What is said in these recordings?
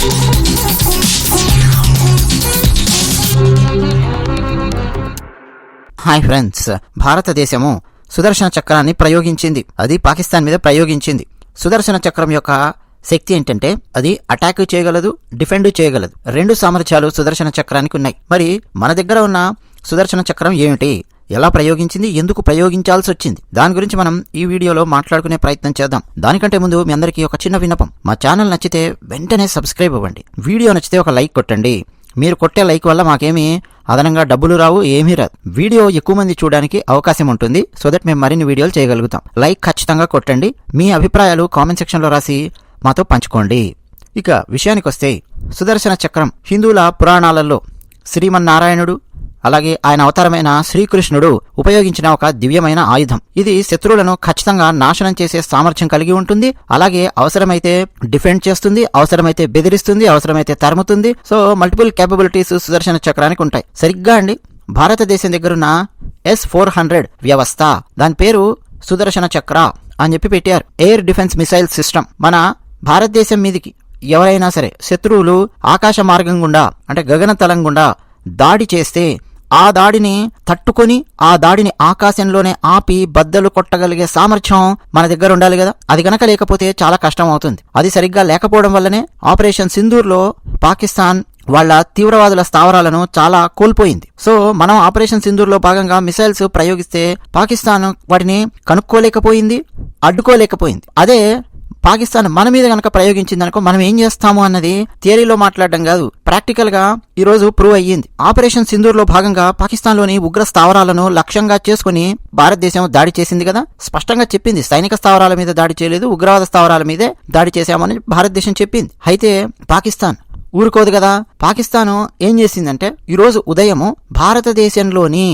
Hi friends భారతదేశము సుదర్శన చక్రాన్ని ప్రయోగించింది. అది పాకిస్తాన్ మీద ప్రయోగించింది. సుదర్శన చక్రం యొక్క శక్తి ఏంటంటే అది అటాక్ చేయగలదు డిఫెండ్ చేయగలదు. రెండు సామర్థ్యాలు సుదర్శన చక్రానికి ఉన్నాయి. మరి మన దగ్గర ఉన్న సుదర్శన చక్రం ఏమిటి? ఎలా ప్రయోగించింది ఎందుకు ప్రయోగించాల్సి వచ్చింది దాని గురించి మనం ఈ వీడియోలో మాట్లాడుకునే ప్రయత్నం చేద్దాం. దానికంటే ముందు మీ అందరికీ ఒక చిన్న విన్నపం. మా ఛానల్ నచ్చితే వెంటనే సబ్స్క్రైబ్ అవ్వండి. వీడియో నచ్చితే ఒక లైక్ కొట్టండి. మీరు కొట్టే లైక్ వల్ల మాకేమీ అదనంగా డబ్బులు రావు ఏమీ రాదు. వీడియో ఎక్కువ మంది చూడడానికి అవకాశం ఉంటుంది. సో దట్ మేము మరిన్ని వీడియోలు చేయగలుగుతాం. లైక్ ఖచ్చితంగా కొట్టండి. మీ అభిప్రాయాలు కామెంట్ సెక్షన్లో రాసి మాతో పంచుకోండి. ఇక విషయానికి వస్తే సుదర్శన చక్రం హిందువుల పురాణాలలో శ్రీమన్నారాయణుడు అలాగే ఆయన అవతారమైన శ్రీకృష్ణుడు ఉపయోగించిన ఒక దివ్యమైన ఆయుధం. ఇది శత్రువులను ఖచ్చితంగా నాశనం చేసే సామర్థ్యం కలిగి ఉంటుంది. అలాగే అవసరమైతే డిఫెండ్ చేస్తుంది అవసరమైతే బెదిరిస్తుంది అవసరమైతే తరుముతుంది. సో మల్టిపుల్ కేపబిలిటీస్ సుదర్శన చక్రానికి ఉంటాయి. సరిగ్గా అండి? భారతదేశం దగ్గరున్న ఎస్ ఫోర్ హండ్రెడ్ వ్యవస్థ. దాని పేరు సుదర్శన చక్ర అని చెప్పి పెట్టారు. Air defence missile system. మన భారతదేశం మీదికి ఎవరైనా సరే శత్రువులు ఆకాశ మార్గం గుండా అంటే గగనతలం గుండా దాడి చేస్తే ఆ దాడిని తట్టుకొని ఆ దాడిని ఆకాశంలోనే ఆపి బద్దలు కొట్టగలిగే సామర్థ్యం మన దగ్గర ఉండాలి కదా. అది గనక లేకపోతే చాలా కష్టం అవుతుంది అది సరిగ్గా లేకపోవడం వల్లనే ఆపరేషన్ సింధూర్లో పాకిస్తాన్ వాళ్ళ తీవ్రవాదుల స్థావరాలను చాలా కోల్పోయింది. సో మనం ఆపరేషన్ సింధూర్లో భాగంగా మిసైల్స్ ప్రయోగిస్తే పాకిస్తాన్ వాటిని కనుక్కోలేకపోయింది అడ్డుకోలేకపోయింది. అదే పాకిస్తాన్ మన మీద కనుక ప్రయోగించిందనుకో మనం ఏం చేస్తాము అన్నది థియరీలో మాట్లాడడం కాదు. ప్రాక్టికల్గా ఈ రోజు ప్రూవ్ అయ్యింది. ఆపరేషన్ సింధూర్లో భాగంగా పాకిస్తాన్లోని ఉగ్ర స్థావరాలను లక్ష్యంగా చేసుకుని భారతదేశం దాడి చేసింది కదా? స్పష్టంగా చెప్పింది. సైనిక స్థావరాల మీద దాడి చేయలేదు ఉగ్రవాద స్థావరాల మీదే దాడి చేశామని భారతదేశం చెప్పింది. అయితే పాకిస్తాన్ ఊరుకోదు కదా? పాకిస్తాను ఏం చేసిందంటే ఈరోజు ఉదయము భారతదేశంలోని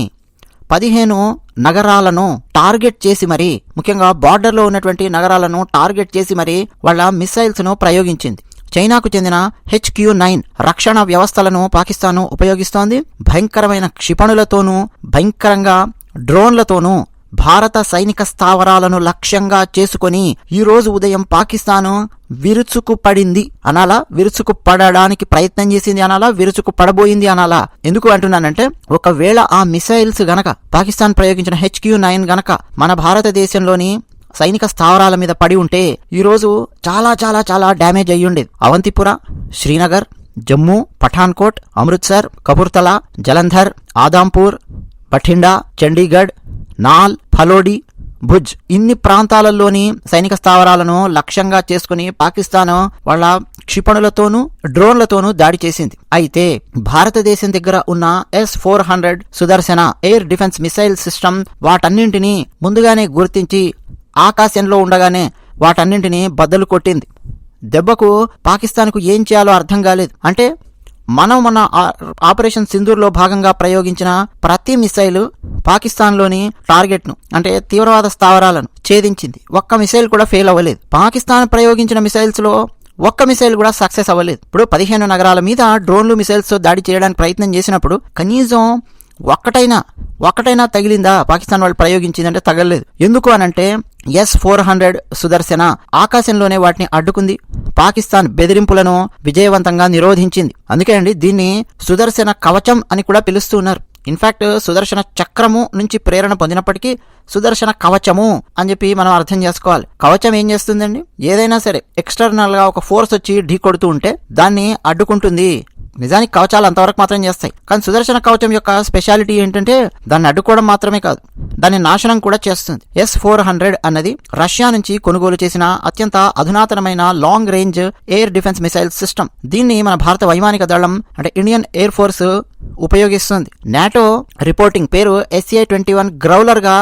పదిహేను నగరాలను టార్గెట్ చేసి మరి ముఖ్యంగా బార్డర్లో ఉన్నటువంటి నగరాలను టార్గెట్ చేసి మరి వాళ్ళ మిసైల్స్ను ప్రయోగించింది. చైనాకు చెందిన హెచ్క్యూ నైన్ రక్షణ వ్యవస్థలను పాకిస్తాన్ ఉపయోగిస్తోంది. భయంకరమైన క్షిపణులతోనూ భయంకరంగా డ్రోన్లతోనూ భారత సైనిక స్థావరాలను లక్ష్యంగా చేసుకొని ఈరోజు ఉదయం పాకిస్తాను విరుచుకు పడింది అనాలా విరుచుకు పడడానికి ప్రయత్నం చేసింది అనాలా విరుచుకు పడబోయింది అనాలా. ఎందుకు అంటున్నానంటే ఒకవేళ ఆ మిసైల్స్ గనక పాకిస్తాన్ ప్రయోగించిన హెచ్క్యూ నైన్ గనక మన భారతదేశంలోని సైనిక స్థావరాల మీద పడి ఉంటే ఈరోజు చాలా చాలా చాలా డ్యామేజ్ అయ్యుండేది అవంతిపుర శ్రీనగర్ జమ్మూ పఠాన్కోట్ అమృత్సర్ కపుర్తలా జలంధర్ ఆదాంపూర్ బఠిండా చండీగఢ్ నాల్ ఫలోడి భుజ్ ఇన్ని ప్రాంతాలలోని సైనిక స్థావరాలను లక్ష్యంగా చేసుకుని పాకిస్తాన్ వాళ్ళ క్షిపణులతోనూ డ్రోన్లతోనూ దాడి చేసింది. అయితే భారతదేశం దగ్గర ఉన్న S four hundred Sudarshana air defence missile system వాటన్నింటినీ ముందుగానే గుర్తించి ఆకాశంలో ఉండగానే వాటన్నింటినీ బద్దలు కొట్టింది. దెబ్బకు పాకిస్తాన్కు ఏం చేయాలో అర్థం కాలేదు. అంటే మనం మన ఆ- ఆపరేషన్ సింధూర్లో భాగంగా ప్రయోగించిన ప్రతి మిసైల్ పాకిస్తాన్లోని టార్గెట్ను అంటే తీవ్రవాద స్థావరాలను ఛేదించింది. ఒక్క మిసైల్ కూడా ఫెయిల్ అవ్వలేదు. పాకిస్తాన్ ప్రయోగించిన మిసైల్స్లో ఒక్క మిసైల్ కూడా సక్సెస్ అవ్వలేదు. ఇప్పుడు పదిహేను నగరాల మీద డ్రోన్లు మిసైల్స్ దాడి చేయడానికి ప్రయత్నం చేసినప్పుడు కనీసం ఒక్కటైనా ఒక్కటైనా తగిలిందా? పాకిస్తాన్ వాళ్ళు ప్రయోగించిందంటే తగలలేదు. ఎందుకు అనంటే ఎస్ ఫోర్ హండ్రెడ్ సుదర్శన ఆకాశంలోనే వాటిని అడ్డుకుంది. పాకిస్తాన్ బెదిరింపులను విజయవంతంగా నిరోధించింది. అందుకే అండి దీన్ని సుదర్శన కవచం అని కూడా పిలుస్తున్నారు ఇన్ఫ్యాక్ట్ ఇన్ఫాక్ట్ సుదర్శన చక్రము నుంచి ప్రేరణ పొందినప్పటికీ సుదర్శన కవచము అని చెప్పి మనం అర్థం చేసుకోవాలి. కవచం ఏం చేస్తుందండి? ఏదైనా సరే ఎక్స్టర్నల్గా ఒక ఫోర్స్ వచ్చి ఢీ కొడుతూ ఉంటే దాన్ని అడ్డుకుంటుంది. నిజానికి కవచాలు అంతవరకు మాత్రం చేస్తాయి. కానీ సుదర్శన కవచం యొక్క స్పెషాలిటీ ఏంటంటే దాన్ని అడ్డుకోవడం మాత్రమే కాదు. దాన్ని నాశనం కూడా చేస్తుంది. ఎస్ ఫోర్ హండ్రెడ్ అన్నది రష్యా నుంచి కొనుగోలు చేసిన అత్యంత అధునాతనమైన long range air defence missile system దీన్ని మన భారత వైమానిక దళం అంటే ఇండియన్ ఎయిర్ ఫోర్స్ ఉపయోగిస్తుంది. నాటో రిపోర్టింగ్ పేరు ఎస్ఏ ట్వంటీ వన్ గ్రౌలర్గా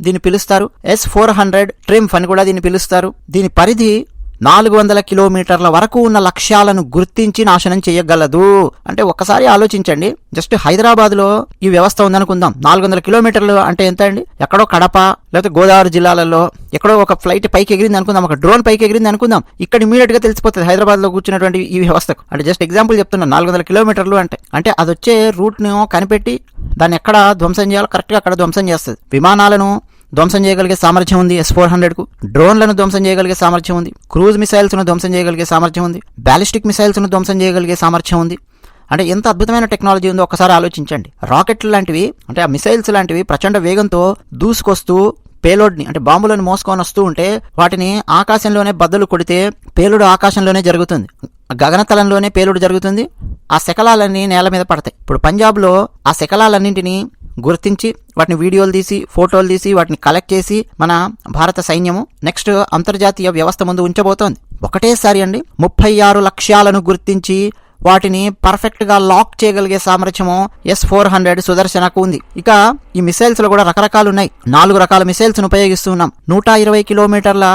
దీన్ని పిలుస్తారు. ఎస్ ఫోర్ హండ్రెడ్ ట్రిమ్ఫ్ అని కూడా దీన్ని పిలుస్తారు. దీని పరిధి నాలుగు వందల కిలోమీటర్ల వరకు ఉన్న లక్ష్యాలను గుర్తించి నాశనం చేయగలదు. అంటే ఒక్కసారి ఆలోచించండి. జస్ట్ హైదరాబాద్లో ఈ వ్యవస్థ ఉందనుకుందాం. నాలుగు వందల కిలోమీటర్లు అంటే ఎంత అండి? ఎక్కడో కడప లేకపోతే గోదావరి జిల్లాలలో ఎక్కడో ఒక ఫ్లైట్ పైకి ఎగిరింది అనుకుందాం. ఒక డ్రోన్ పైకి ఎగిరింది అనుకుందాం. ఇక్కడ ఇమీడియట్గా తెలిసిపోతుంది హైదరాబాద్లో కూర్చున్నటువంటి ఈ వ్యవస్థకు. అంటే జస్ట్ ఎగ్జాంపుల్ చెప్తున్నా. నాలుగు వందల కిలోమీటర్లు అంటే అంటే అది వచ్చే రూట్ను కనిపెట్టి దాన్ని ఎక్కడ ధ్వంసం చేయాలో కరెక్ట్గా అక్కడ ధ్వంసం చేస్తుంది. విమానాలను ధ్వంసం చేయగలిగే సామర్థ్యం ఉంది ఎస్ ఫోర్ హండ్రెడ్కు డ్రోన్లను ధ్వంసం చేయగలిగే సామర్థ్యం ఉంది. క్రూజ్ మిసైల్స్ను ధ్వంసం చేయగలిగే సామర్థ్యం ఉంది. బ్యాలిస్టిక్ మిసైల్స్ను ధ్వంసం చేయగలిగే సామర్థ్యం ఉంది. అంటే ఎంత అద్భుతమైన టెక్నాలజీ ఉందో ఒకసారి ఆలోచించండి. రాకెట్లు లాంటివి అంటే ఆ మిసైల్స్ లాంటివి ప్రచండ వేగంతో దూసుకొస్తూ పేలోడ్ని అంటే బాంబులను మోసుకొని వస్తూ ఉంటే వాటిని ఆకాశంలోనే బద్దలు కొడితే పేలుడు ఆకాశంలోనే జరుగుతుంది. గగనతలంలోనే పేలుడు జరుగుతుంది. ఆ శకలాలన్నీ నేల మీద పడతాయి. ఇప్పుడు పంజాబ్లో ఆ శకలాలన్నింటినీ గుర్తించి వాటిని వీడియోలు తీసి ఫోటోలు తీసి వాటిని కలెక్ట్ చేసి మన భారత సైన్యము నెక్స్ట్ అంతర్జాతీయ వ్యవస్థ ముందు ఉంచబోతోంది. ఒకటేసారి అండి ముప్పై ఆరు లక్ష్యాలను గుర్తించి వాటిని పర్ఫెక్ట్గా లాక్ చేయగలిగే సామర్థ్యము ఎస్ ఫోర్ హండ్రెడ్ సుదర్శనకు ఉంది. ఇక ఈ మిసైల్స్లో కూడా రకరకాలు ఉన్నాయి. నాలుగు రకాల మిసైల్స్ను ఉపయోగిస్తున్నాం నూట ఇరవై కిలోమీటర్ల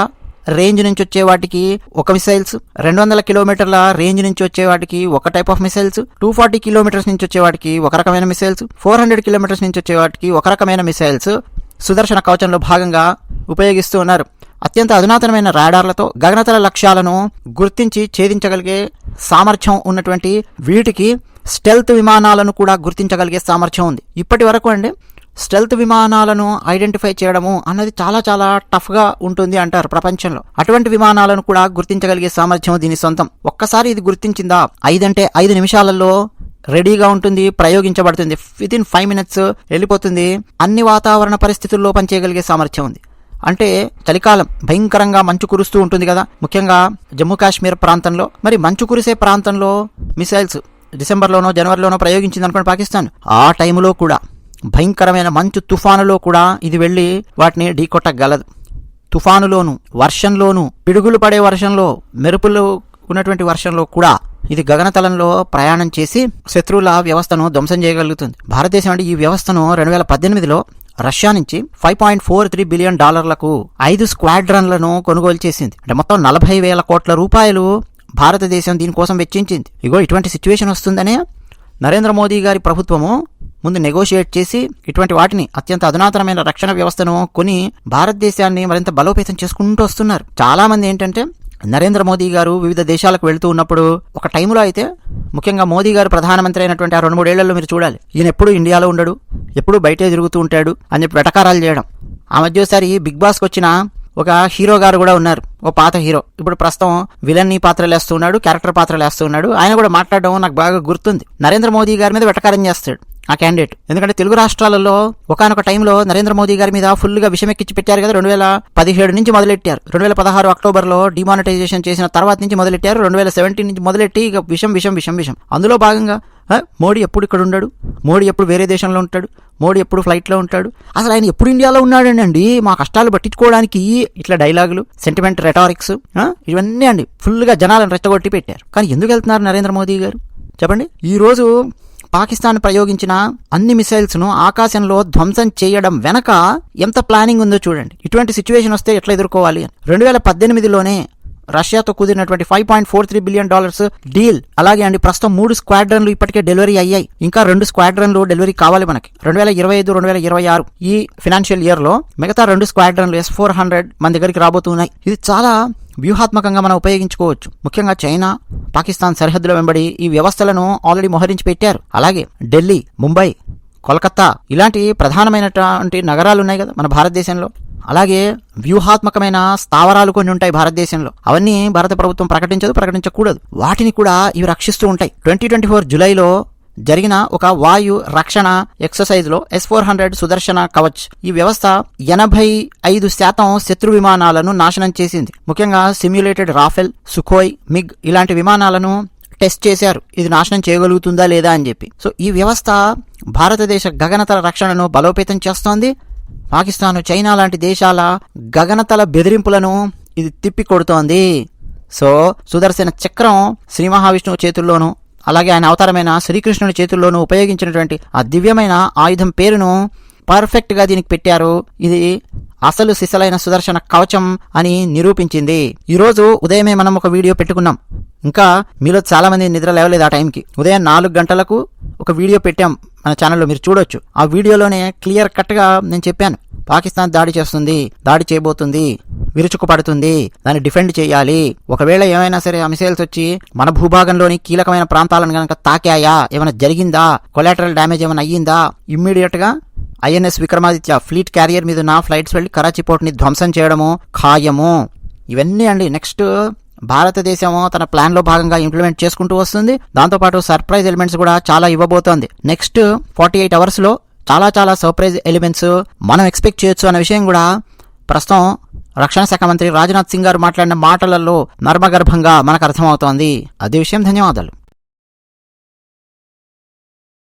రేంజ్ నుంచి వచ్చే వాటికి ఒక మిసైల్స్ రెండు వందల కిలోమీటర్ల రేంజ్ నుంచి వచ్చే వాటికి ఒక type of missiles two forty kilometres నుంచి వచ్చే వాటికి ఒక రకమైన మిసైల్స్ ఫోర్ హండ్రెడ్ కిలోమీటర్స్ నుంచి వచ్చే వాటికి ఒక రకమైన మిసైల్స్ సుదర్శన కవచంలో భాగంగా ఉపయోగిస్తూ ఉన్నారు. అత్యంత అధునాతనమైన రాడార్లతో గగనతల లక్ష్యాలను గుర్తించి ఛేదించగలిగే సామర్థ్యం ఉన్నటువంటి వీటికి స్టెల్త్ విమానాలను కూడా గుర్తించగలిగే సామర్థ్యం ఉంది. ఇప్పటి వరకు అండి స్టెల్త్ విమానాలను ఐడెంటిఫై చేయడము అన్నది చాలా చాలా టఫ్గా ఉంటుంది అంటారు ప్రపంచంలో. అటువంటి విమానాలను కూడా గుర్తించగలిగే సామర్థ్యం దీని సొంతం. ఒక్కసారి ఇది గుర్తించిందా? ఐదంటే ఐదు నిమిషాలలో రెడీగా ఉంటుంది ప్రయోగించబడుతుంది. విత్ ఇన్ ఫైవ్ మినిట్స్ వెళ్ళిపోతుంది. అన్ని వాతావరణ పరిస్థితుల్లో పనిచేయగలిగే సామర్థ్యం ఉంది. అంటే చలికాలం భయంకరంగా మంచు కురుస్తూ ఉంటుంది కదా. ముఖ్యంగా జమ్మూ కాశ్మీర్ ప్రాంతంలో. మరి మంచు కురిసే ప్రాంతంలో మిసైల్స్ డిసెంబర్లోనో జనవరిలోనో ప్రయోగించింది అనుకోండి పాకిస్తాన్. ఆ టైంలో కూడా భయంకరమైన మంచు తుఫానులో కూడా ఇది వెళ్ళి వాటిని ఢీకొట్టగలదు. తుఫానులోను వర్షంలోను పిడుగులు పడే వర్షంలో మెరుపులు ఉన్నటువంటి వర్షంలో కూడా ఇది గగనతలంలో ప్రయాణం చేసి శత్రువుల వ్యవస్థను ధ్వంసం చేయగలుగుతుంది. భారతదేశం అంటే ఈ వ్యవస్థను రెండు వేల పద్దెనిమిదిలో రష్యా నుంచి five point four three billion డాలర్లకు ఐదు స్క్వాడ్రన్లను కొనుగోలు చేసింది. అంటే మొత్తం నలభై వేల కోట్ల రూపాయలు భారతదేశం దీనికోసం వెచ్చించింది. ఇగో ఇటువంటి సిచ్యువేషన్ వస్తుందనే నరేంద్ర మోదీ గారి ప్రభుత్వము ముందు నెగోషియేట్ చేసి ఇటువంటి వాటిని అత్యంత అధునాతనమైన రక్షణ వ్యవస్థను కొని భారతదేశాన్ని మరింత బలోపేతం చేసుకుంటూ వస్తున్నారు. చాలా మంది ఏంటంటే నరేంద్ర మోదీ గారు వివిధ దేశాలకు వెళుతూ ఉన్నప్పుడు ఒక టైంలో అయితే ముఖ్యంగా మోదీ గారు ప్రధానమంత్రి అయినటువంటి ఆ రెండు మూడేళ్ళలో మీరు చూడాలి. ఈయన ఎప్పుడు ఇండియాలో ఉండడు ఎప్పుడు బయటే తిరుగుతూ ఉంటాడు అని చెప్పి వెటకారాలు చేయడం. ఆ మధ్య ఒకసారి బిగ్ బాస్కి వచ్చిన ఒక హీరో గారు కూడా ఉన్నారు ఓ పాత హీరో. ఇప్పుడు ప్రస్తుతం విలన్ పాత్రలు వేస్తూ ఉన్నాడు క్యారెక్టర్ పాత్రలు వేస్తూ ఉన్నాడు. ఆయన కూడా మాట్లాడడం నాకు బాగా గుర్తుంది. నరేంద్ర మోదీ గారి మీద వెటకారం చేస్తాడు. ఆ క్యాండిడేట్ ఎందుకంటే తెలుగు రాష్ట్రాలలో ఒకనొక టైంలో నరేంద్ర మోదీ గారి మీద ఫుల్గా గా పెట్టారు కదా రెండు వేల పదిహేడు నుంచి మొదలెట్టారు. రెండు వేల పదహారు అక్టోబర్లో డిమానిటైజేషన్ చేసిన తర్వాత నుంచి మొదలెట్టారు రెండు వేల సెవెంటీన్ నుంచి మొదలెట్టి ఇక విషం విషం విషం విషం. అందులో భాగంగా మోడీ ఎప్పుడు ఇక్కడ ఉండడు? మోడీ ఎప్పుడు వేరే దేశంలో ఉంటాడు? మోడీ ఎప్పుడు ఫ్లైట్లో ఉంటాడు? అసలు ఆయన ఎప్పుడు ఇండియాలో ఉన్నాడండి మా కష్టాలు పట్టించుకోవడానికి ఇట్లా డైలాగులు సెంటిమెంట్ రెటారిక్స్ ఇవన్నీ అండి. ఫుల్గా జనాలను రెచ్చగొట్టి పెట్టారు కానీ ఎందుకు వెళ్తున్నారు నరేంద్ర మోదీ గారు? చెప్పండి. ఈరోజు పాకిస్తాన్ ప్రయోగించిన అన్ని మిసైల్స్ను ఆకాశంలో ధ్వంసం చేయడం వెనక ఎంత ప్లానింగ్ ఉందో చూడండి. ఇటువంటి సిచ్యువేషన్ వస్తే ఎట్లా ఎదుర్కోవాలి అని. రెండు వేల పద్దెనిమిదిలోనే రష్యాతో కుదిరినటువంటి five point four three billion dollars deal అలాగే అండి ప్రస్తుతం మూడు స్క్వాడ్రన్లు ఇప్పటికే డెలివరీ అయ్యాయి. ఇంకా రెండు స్క్వాడ్రన్లు డెలివరీ కావాలి మనకి. రెండు వేల ఇరవై ఐదు రెండు వేల ఇరవై ఆరు ఈ ఫినాన్షియల్ ఇయర్లో మిగతా రెండు స్క్వాడ్రన్లు ఎస్ ఫోర్ హండ్రెడ్ మన దగ్గరికి రాబోతున్నాయి. ఇది చాలా వ్యూహాత్మకంగా మనం ఉపయోగించుకోవచ్చు. ముఖ్యంగా చైనా పాకిస్తాన్ సరిహద్దుల వెంబడి ఈ వ్యవస్థలను ఆల్రెడీ మోహరించి పెట్టారు. అలాగే ఢిల్లీ ముంబై కోల్కత్తా ఇలాంటి ప్రధానమైనటువంటి నగరాలు ఉన్నాయి కదా మన భారతదేశంలో. అలాగే వ్యూహాత్మకమైన స్థావరాలు కొన్ని ఉంటాయి భారతదేశంలో. అవన్నీ భారత ప్రభుత్వం ప్రకటించదు ప్రకటించకూడదు. వాటిని కూడా ఇవి రక్షిస్తూ ఉంటాయి. ట్వంటీ ట్వంటీ ఫోర్ జులైలో జరిగిన ఒక వాయు రక్షణ ఎక్సర్సైజ్లో S four hundred Sudarshana Kavach. ఈ వ్యవస్థ ఎనభై ఐదు శాతం శత్రు విమానాలను నాశనం చేసింది. ముఖ్యంగా సిమ్యులేటెడ్ రాఫెల్ సుఖోయ్ మిగ్ ఇలాంటి విమానాలను టెస్ట్ చేశారు. ఇది నాశనం చేయగలుగుతుందా లేదా అని చెప్పి. సో ఈ వ్యవస్థ భారతదేశ గగనతల రక్షణను బలోపేతం చేస్తోంది. పాకిస్తాన్ చైనా లాంటి దేశాల గగనతల బెదిరింపులను ఇది తిప్పి కొడుతోంది సో సుదర్శన చక్రం శ్రీ మహావిష్ణువు చేతుల్లోనూ అలాగే ఆయన అవతారమైన శ్రీకృష్ణుని చేతుల్లోనూ ఉపయోగించినటువంటి ఆ దివ్యమైన ఆయుధం పేరును పర్ఫెక్ట్గా దీనికి పెట్టారు. ఇది అసలు సిసలైన సుదర్శన కవచం అని నిరూపించింది. ఈరోజు ఉదయమే మనం ఒక వీడియో పెట్టుకున్నాం. ఇంకా మీలో చాలామంది నిద్ర లేవలేదు ఆ టైంకి. ఉదయం నాలుగు గంటలకు ఒక వీడియో పెట్టాం మన ఛానల్లో మీరు చూడొచ్చు. ఆ వీడియోలోనే క్లియర్ కట్గా నేను చెప్పాను. పాకిస్తాన్ దాడి చేస్తుంది దాడి చేయబోతుంది. విరుచుకుపడుతుంది. దాన్ని డిఫెండ్ చేయాలి. ఒకవేళ ఏమైనా సరే ఆ మిసైల్స్ వచ్చి మన భూభాగంలోని కీలకమైన ప్రాంతాలను కనుక తాకాయా? ఏమైనా జరిగిందా? కొలాటరల్ డ్యామేజ్ ఏమైనా అయ్యిందా? ఇమ్మీడియట్గా ఐఎన్ఎస్ విక్రమాదిత్య ఫ్లీట్ క్యారియర్ మీద నా ఫ్లైట్స్ వెళ్ళి కరాచీ పోర్ట్ని ధ్వంసం చేయడము ఖాయము. ఇవన్నీ అండి. నెక్స్ట్ భారతదేశం తన ప్లాన్లో భాగంగా ఇంప్లిమెంట్ చేసుకుంటూ వస్తుంది. దాంతోపాటు సర్ప్రైజ్ ఎలిమెంట్స్ కూడా చాలా ఇవ్వబోతోంది. నెక్స్ట్ ఫార్టీ ఎయిట్ అవర్స్లో చాలా చాలా సర్ప్రైజ్ ఎలిమెంట్స్ మనం ఎక్స్పెక్ట్ చేయొచ్చు అనే విషయం కూడా ప్రస్తుతం రక్షణ శాఖ మంత్రి రాజ్నాథ్ సింగ్ గారు మాట్లాడిన మాటలలో నర్మగర్భంగా మనకు అర్థమవుతోంది. అదే విషయం ధన్యవాదాలు.